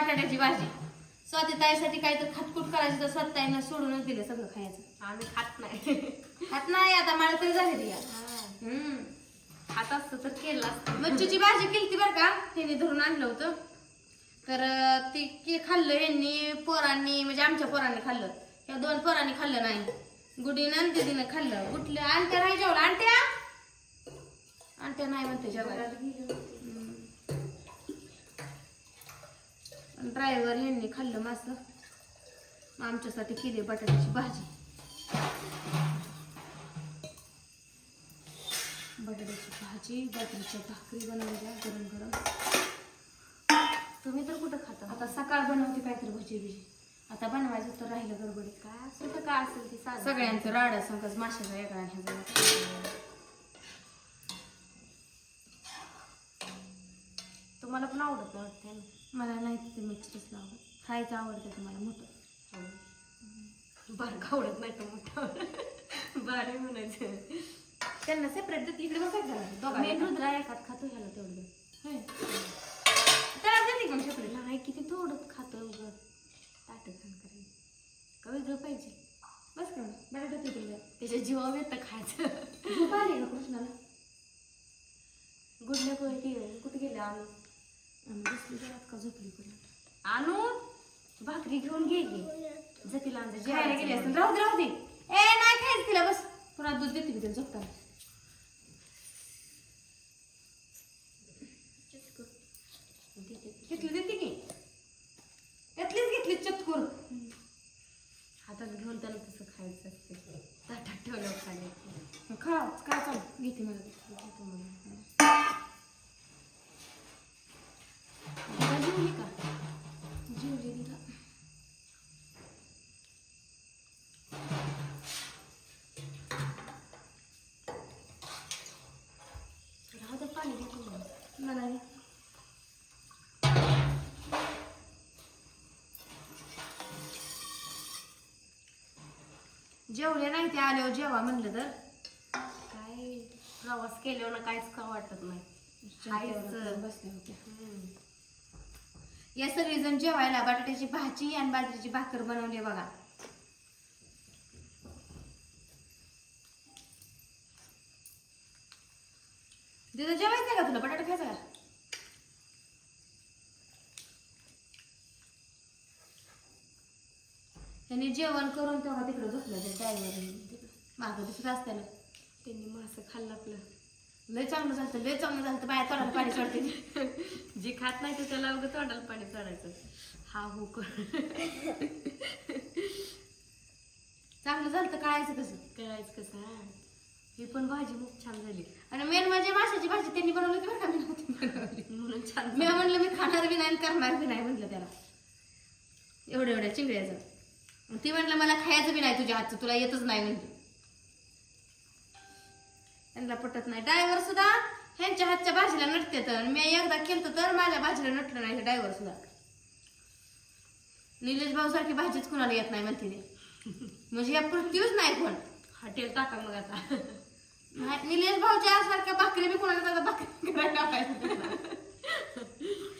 बटाट्याची भाजी. स्वाती ताईसाठी काहीतरी खटकुट करायची तर स्वतः ताईनं सोडूनच दिलं सगळं खायचं. आम्ही खात नाही. खात नाही आता मला तरी झाली ती या. हम्म. खात असतं तर केलं असतं. मच्छीची भाजी केली बरं का? तिने धरून आणलं होतं. तर अं, ती की खाल्लं यांनी पोरांनी म्हणजे आमच्या पोरांनी खाल्लं. या दोन पोरांनी खाल्लं नाही. गुडीनं आणि दिदीनं खाल्लं. गुटल्या आणत्या नाही जेवलं आणत्या आणत्या नाही म्हणते जेवायला. ड्रायव्हर यांनी खाल्लं मासं आमच्यासाठी केली बटाट्याची भाजी बटाट्याची भाजी बाजरीच्या भाकरी बनवल्या गरम गरम तुम्ही तर कुठं खाता आता सकाळ बनवते काहीतरी भजी बिजी आता बनवायचं तर राहिलं गडबडीत काय असेल तर काय असेल ती. सगळ्यांचं राडा संकच माशाचा वेगळा आणि ह्याचा. तुम्हाला पण आवडत वाटतं ना? मला नाही तिथे मिक्सरच आवडत खायचं आवडतं तुम्हाला मोठं. बरं का आवडत नाही तर मोठं? बरं म्हणायचं त्यांना सेपरेट देते इकडे बघा झालं. मेन दोघांना रुद्रा खातो ह्याला तेवढं. त्याला देते का मग सेपरेट नाही किती थोडं खातं उगं. ताट खाण करायचं का वेगळं पाहिजे? बस का? बटाटा तिकडे त्याच्या जीवावर येतं खायचं. झोप आली का कृष्णाला? ती कुठे गेले? आम्ही. बसली घरात का झोपली कुठे आणू? भाकरी घेऊन घे गे जतीला आमच्या खायला गेली जेवायला असेल राहू दे राहू दे. ए नाही खायचं तिला बस. पुन्हा दूध देते मी तिला झोपताना. घेतली देते की. घेतली चतकूर. हातात घेऊन त्याला तसं खायचं असते ताटात ठेवलं खाण्याचं खा काय चालू. घेते मला. जेवले नाही ते आल्यावर जेवा म्हणलं तर. काय प्रवास केल्यावर काहीच का वाटत नाही. बसले होते. हम्म. या सगळेजण जेवायला बटाट्याची भाजी आणि बाजरीची भाकर बनवली बघा. तिथं जेवायचं का तुला? बटाटा खायचा का? त्यांनी जेवण करून तेव्हा तिकडे झोपलं ते ड्रायव्हर मागं दिसत असताना त्यांनी मासं खाल्लं आपलं. लय चांगलं झालं लय चांगलं झालं बाया तोंडाला पाणी सोडते. जे खात नाही तर त्याला उगं तोंडाला पाणी चढायचं हा हो कर. चांगलं झालं तर कळायचं कसं? करायचं कसं हा. ही पण भाजी खूप छान झाली. आणि मेन म्हणजे माशाची भाजी त्यांनी बनवली होती बरं का? मी नव्हती बनवली. म्हणून छान मी म्हणलं मी खाणार बी नाही आणि करणार बी नाही म्हटलं त्याला. एवढ्या एवढ्या चिंगड्याचं ती म्हटलं मला खायचं बी नाही तुझ्या हातचं तुला येतच नाही म्हणजे त्यांना पटत नाही. ड्रायव्हर सुद्धा ह्यांच्या हातच्या भाजीला नटते तर. मी एकदा केलं तर माझ्या भाजीला नटलं नाही ड्रायव्हर सुद्धा. निलेश भाऊ सारखी भाजीच कुणाला येत नाही म्हणते म्हणजे या पृथ्वीच नाही कोण. हॉटेल टाका मग आता. निलेश भाऊच्या सारख्या भाकरी बी कोणाला भाकरी करायला पाहिजे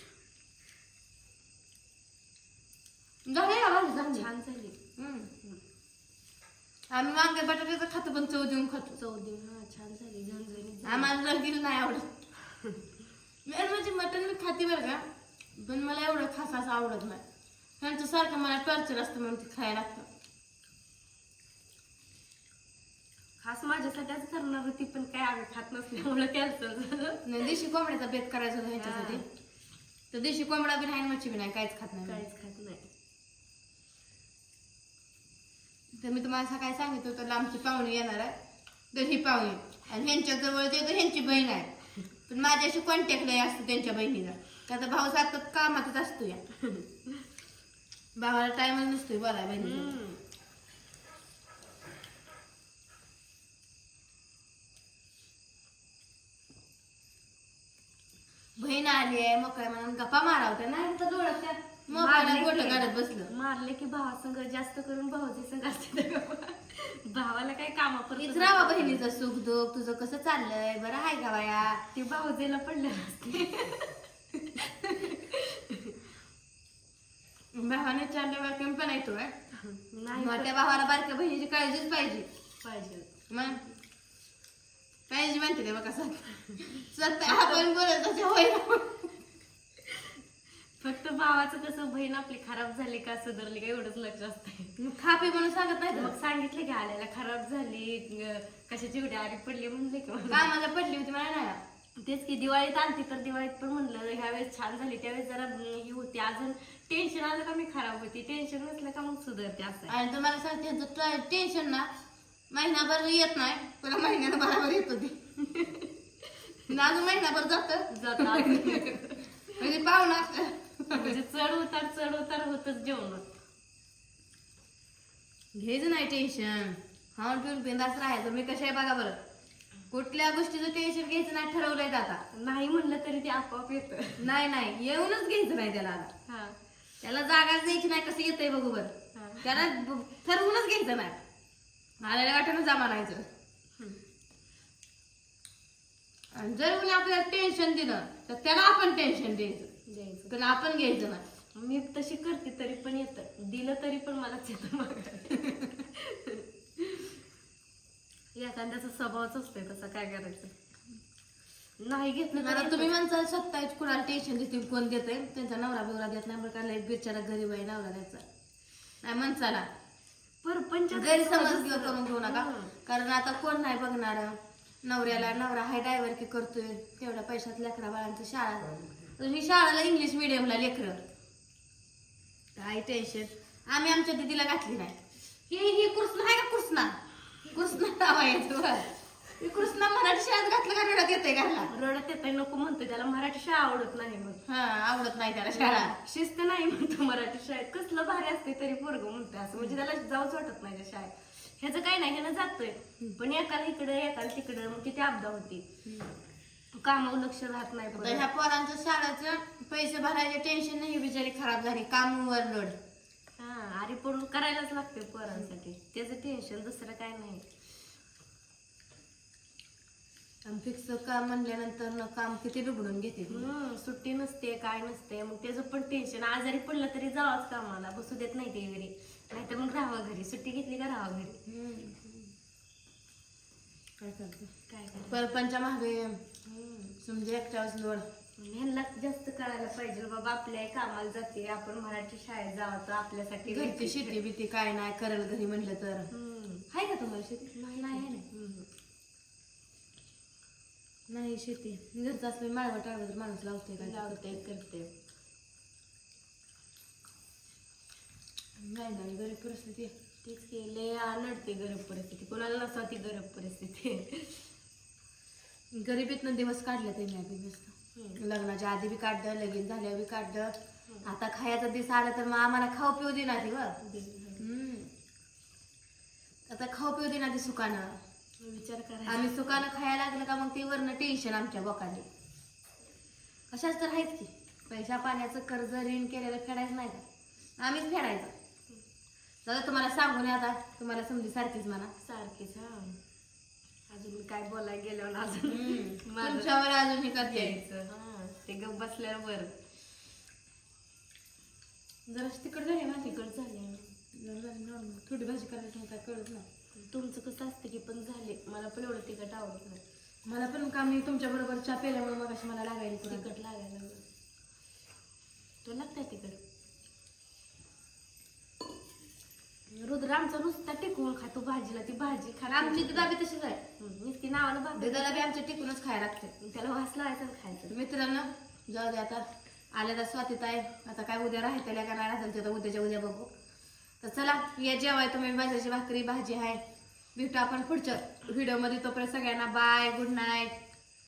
झाले का भाजी चांगली? छान झाली हम्म. आम्ही वांगे बटाट्याचं खातो पण चव देऊन खातो. चव देऊन हा छान झाली झणझणीत झाली. आम्हाला रंगील नाही आवडत. मेन म्हणजे मटण मी खाते बरं का पण मला एवढं खास असं आवडत नाही. त्यांचं सारखं मला टॉर्चर असतं म्हणून ते खायला लागतं. खास माझ्यासाठीच करणार होती पण काय आम्ही खात नसल्यामुळे कॅन्सल झालं. नाही देशी कोंबड्याचा बेत करायचा होता ह्याच्यासाठी. तर देशी कोंबडा बी नाही आणि मच्छी बी नाही काहीच खात नाही काहीच खात नाही. तर मी तुम्हाला सकाळी सांगितलं होतं लांबची पाहुणी येणार आहे. तर ही पाहुणी. आणि ह्यांच्या जवळ जे तर ह्यांची बहीण आहे. पण माझ्याशी कॉन्टॅक्ट नाही असतो त्यांच्या बहिणीचा त्याचा भाऊ सारखं कामातच असतो या. भावाला टाइमच नसतोय बोलाय बहिणी बहीण आली आहे मग काय म्हणून गप्पा मारावत्या ना तर डोळ्यात मारले की- काढत बसलं. मारले की भावासंग जास्त करून भाऊजी संग असते ते. भावाला काय कामापुरतं हीच राहा बहिणीचं सुख दुःख तुझं कसं चाललंय? बरं आहे का बाया? ते भाऊजीला पडले असते. भावाने चालल्यावर कमी पण येतो काय नाही त्या भावाला बारक्या बहिणीची काळजीच पाहिजे. पाहिजे. मग? पाहिजे म्हणते ते बघा स्वतः? आपण बोलत तसे होय फक्त भावाचं कसं बहीण आपली खराब झाली का सुधारली का एवढंच लक्ष असतंय. खापी म्हणून सांगत नाही मग सांगितलं की आल्याला खराब झाली अं, कशाची एवढी आरी पडली म्हणले की? मला. कामाला पडली होती मला नाही तेच की दिवाळीत आणते तर दिवाळीत पण म्हणलं ह्यावेळेस छान झाली त्यावेळेस जरा अं, ही होती. अजून टेन्शन आलं का मी खराब होती? टेन्शन नसलं का मग सुधारते असं. आहे. आणि तुम्हाला सांगते टेन्शन ना महिनाभर येत नाही तुला महिन्यानं बरोबर येत होती. आणि अजून महिनाभर जात. जातं. म्हणजे पाहुणा म्हणजे चढ उतार चढ उतार होतच जेवणात. घ्यायचं नाही टेन्शन. खाऊन पिऊन बिंदास राहायचं. मी कशा आहे बघा बरं. कुठल्या गोष्टीचं टेन्शन घ्यायचं नाही ठरवलंय आता. नाही म्हणलं तरी ते आपोआप येतं. नाही नाही. येऊनच घ्यायचं नाही त्याला आता. हा. त्याला जागाच द्यायची नाही. कसं येतंय बघू बरं. त्याला ठरवूनच घ्यायचं नाही. आलेल्या गाठीनं जमा नाहीचं. आणि जर कोणी आपल्याला टेन्शन दिलं तर त्याला आपण टेन्शन द्यायचं. पण आपण घ्यायचं नाही मी तशी करते तरी पण येतं. दिलं तरी पण मलाच येतं मागं. एखाद्याचा स्वभावच असतोय तसा काय करायचं? नाही घेतलं तर तुम्ही म्हणसाल स्वतः कुणाला टेन्शन देते कोण देते त्यांचा नवरा बिवरा देत नाही बरं का लय बिचारा गरीब आहे नवरा द्यायचा. नाही म्हणसाला परपंच गैरसमज घेऊ करून घेऊ नका. कारण आता कोण नाही बघणार? नवऱ्याला नवरा हाय ड्रायव्हर की करतोय तेवढ्या पैशात लेकरा बाळांची शाळा तुम्ही शाळेला इंग्लिश मिडियमला लेकरं. काय टेन्शन आम्ही आमच्या दिदीला घातली नाही. ही ही कृष्ण आहे का कृष्णा? कृष्णा नाव आहे. ही कृष्णा मराठी शाळेत घातलं का रडत येते घरला? रडत येत नको म्हणतो त्याला. मराठी शाळा आवडत नाही मग हा आवडत नाही त्याला शाळा. शिस्त नाही म्हणतो मराठी शाळेत. कसलं भारी असते तरी पोरग म्हणतो असं. म्हणजे त्याला जाऊच वाटत नाही त्या शाळेत. ह्याचं काही नाही ह्यानं जातोय. पण एकाला इकडं एकाला तिकडं. मग किती अपदा होती. कामावर लक्ष राहत नाही आता परत. ह्या पोरांचं शाळेचं पैसे भरायचे टेन्शन नाही बिचारी खराब झाली. काम ओव्हरलोड हा अरे पडून करायलाच लागते पोरांसाठी. त्याचं टेन्शन दुसरं काय नाही. फिक्स काम म्हणल्यानंतर न काम किती डुबडून घेते ती. हम्म, सुट्टी नसते काय नसते. मग त्याचं पण टेन्शन आजारी पडलं तरी जावंच कामाला. बसू देत नाही ते घरी. नाहीतर मग राहावं घरी. सुट्टी घेतली का राहावं घरी? काय करते? काय काय परपंच मागे समजे एकट्याच लोड. ह्यांना जास्त कळायला पाहिजे बाबा आपल्या कामाला जाते. आपण मराठी शाळेत जावं तर आपल्यासाठी घरची शेती बिती काय नाही करल घरी म्हणलं तर. आहे का तुम्हाला शेती? नाही नाही शेती. घरचं असलं माळवं टाळवं तर माणूस लावते काय लावते करते नाही नाही गरीब परिस्थिती तेच की लय नडते गरीब परिस्थिती. कोणाला नसावती गरीब परिस्थिती. गरिबीतनं दिवस काढले ते मी मस्त. लग्नाच्या आधी बी काढलं लगीन झाल्यावर बी काढलं. आता खायचा दिवस आला तर मग आम्हाला खाऊ पिऊ दे ना ती. आता खाऊ पिऊ दे ना ती सुकानं. विचार करा आम्ही सुकानं खायला लागलं का मग ते वरनं टेन्शन आमच्या बोकाने. कशाच तर आहेच की. पैसा पाण्याचं कर्ज ऋण केलेलं फेडायचं नाही का? आम्हीच फेडायचं. दादा तुम्हाला सांगून ये आता. तुम्हाला समजी सारखीच म्हणा. सारखीच हा. अजून काय बोलायला गेल्यावर अजून? माझं तुमच्यावर अजून हे करते. यायचं. हा ते गप बसल्यावर बरं. जरा तिकड झाली ना? तिकड झाले normal. थोडी भाजी करायची काय कळत नाही. तुमचं कसं असतं की पण झाले. मला पण एवढं तिखट आवडत नाही. मला पण का मी तुमच्या बरोबर चहा पेल्यामुळे मग अशी मला लागायला. तिखट लागायला लागलं. तो लागतंय तिखट. रुद्र आमचा नुसता टिकवून खातो भाजीला. ती भाजी खा आमची ती बाबी तशीच आहे. दुधाला बी आमच्या टिकूनच खायला लागते त्याला वास लावायचं खायचं. मित्रांनो जाऊ दे आता. आल्या तर स्वातीत आहे आता काय उद्या राहते का नाही राहतील ते तर उद्याच्या उद्या बघू. तर चला या जेवाय तुम्ही भाज्याची भाकरी भाजी आहे. भेटू आपण पुढच्या व्हिडिओमध्ये. तोपर्यंत सगळ्यांना बाय गुड नाईट